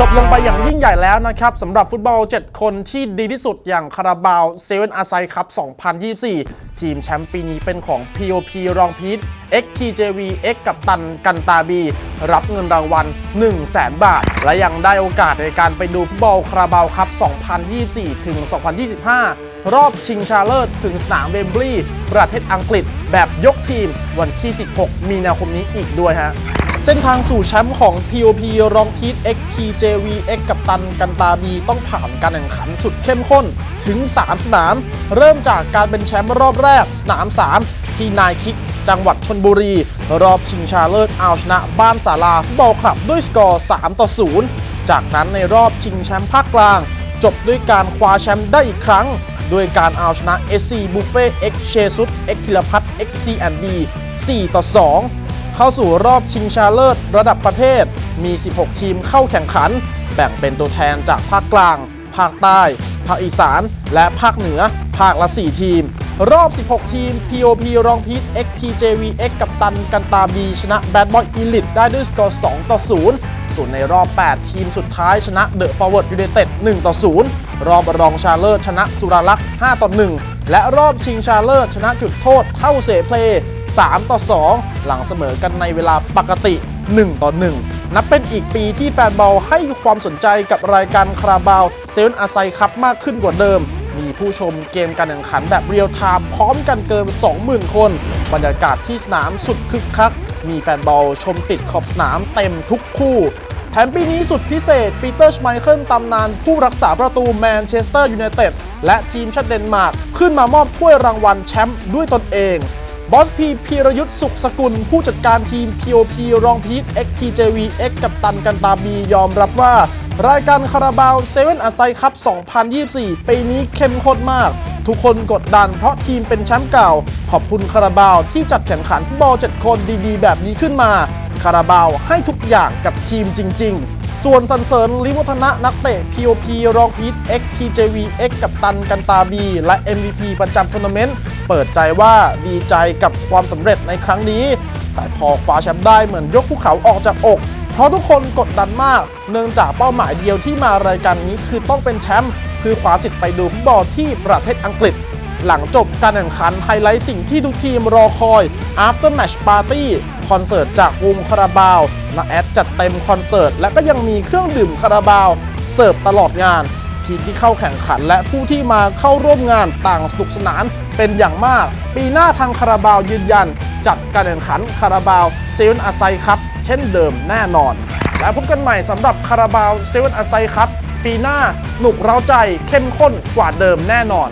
จบลงไปอย่างยิ่งใหญ่แล้วนะครับสำหรับฟุตบอล 7 คนที่ดีที่สุดอย่างคาราบาวเซเว่นอาไซคัพ2024 ทีมแชมป์ปีนี้เป็นของ POP รองพีท XTJV X กับตันกันตาบี รับเงินรางวัล 1 0 0 0 0แบาท และยังได้โอกาสในการไปดูฟุตบอลคาราบาวคัพ2024 ถึง 2025 รอบชิงชาเลิศถึงสนามเวมบลีย์ประเทศอังกฤษแบบยกทีมวันที่ 16 มีนาคมนี้อีกด้วยฮะ เส้นทางสู่แชมป์ของ POP รองพีท XPJV X กับตันกันตาบีต้องผ่านการแข่งขันสุดเข้มข้นถึง 3 สนาม เริ่มจากการเป็นแชมป์รอบแรก สนาม 3 ที่นายคิกจังหวัดชนบุรี รอบชิงชาเลิศเอาชนะ บ้านสาราฟุตบอลคลับด้วยสกอร์ 3 ต่อ 0 จากนั้นในรอบชิงแชมป์ภาคกลาง จบด้วยการคว้าแชมป์ได้อีกครั้งด้วยการเอาชนะ SC Buffet X เชซุด X ธิรพัฒน์ X C&B 4 ต่อ 2 เข้าสู่รอบชิงชาเลิศระดับประเทศ มี 16 ทีมเข้าแข่งขัน แบ่งเป็นตัวแทนจากภาคกลาง ภาคใต้ ภาคอีสาน และภาคเหนือ ภาคละ 4 ทีม รอบ 16 ทีม POP รองพีท XPJV X กับตันกันตาบี ชนะ Bad Boy Elite ได้ด้วยสกอร์ 2 ต่อ 0 ส่วนในรอบ 8 ทีมสุดท้ายชนะ The Forward United 1ต่อ 0 รอบรองชาเลิศชนะสุราลักษ์ 5 ต่อ 1 และรอบชิงชาเลิศชนะจุดโทษเท่าเสเพล 3 ต่อ 2 หลังเสมอกันในเวลาปกติ 1 ต่อ 1 นับเป็นอีกปีที่แฟนบอลให้ความสนใจกับรายการคาราบาวเซเว่นอาไซคัพมากขึ้นกว่าเดิม มีผู้ชมเกมการแข่งขันแบบเรียลไทม์พร้อมกันเกิน 20,000 คน บรรยากาศที่สนามสุดคึกคัก มีแฟนบอลชมติดขอบสนามเต็มทุกคู่แถมปีนี้สุดพิเศษ ปีเตอร์ชไมเคิลตำนานผู้รักษาประตูแมนเชสเตอร์ยูไนเต็ดและทีมชาติเดนมาร์กขึ้นมามอบถ้วยรางวัลแชมป์ด้วยตนเอง บอสพีพีรยุทธ์สุขสกุล ผู้จัดการทีม POP รองพีท XPJV X กับตันกันตาบียอมรับว่า รายการคาราบาวเซเว่นอาไซคัพ2024 ปีนี้เข้มข้นมาก ทุกคนกดดันเพราะทีมเป็นแชมป์เก่า ขอบคุณคาราบาวที่จัดแข่งขันฟุตบอล 7 คนดีๆ แบบนี้ขึ้นมา คาราบาวให้ทุกอย่างกับทีมจริง ๆส่วนสันเสริญลิวัฒนะนักเตะ POP รองพีท XPJV X กับตันกันตาบี และ MVP ประจำทัวร์นาเมนต์ เปิดใจว่าดีใจกับความสำเร็จในครั้งนี้ แต่พอคว้าแชมป์ได้เหมือนยกภูเขาออกจากอก เพราะทุกคนกดดันมาก เนื่องจากเป้าหมายเดียวที่มารายการนี้คือต้องเป็นแชมป์เพื่อคว้าสิทธิ์ไปดูฟุตบอลที่ประเทศอังกฤษ หลังจบการแข่งขันไฮไลท์สิ่งที่ทุกทีมรอคอย After Match Party คอนเสิร์ตจากวงคาราบาวนาแอดจัดเต็มคอนเสิร์ตและก็ยังมีเครื่องดื่มคาราบาวเสิร์ฟตลอดงาน ทีมที่เข้าแข่งขัน และผู้ที่มาเข้าร่วมงานต่างสนุกสนานเป็นอย่างมาก ปีหน้าทางคาราบาวยืนยัน จัดการแข่งขันคาราบาวเซเว่นอาไซครับเช่นเดิมแน่นอน และพบกันใหม่สำหรับคาราบาวเซเว่นอาไซครับปีหน้าสนุกเร้าใจเข้มข้นกว่าเดิมแน่นอน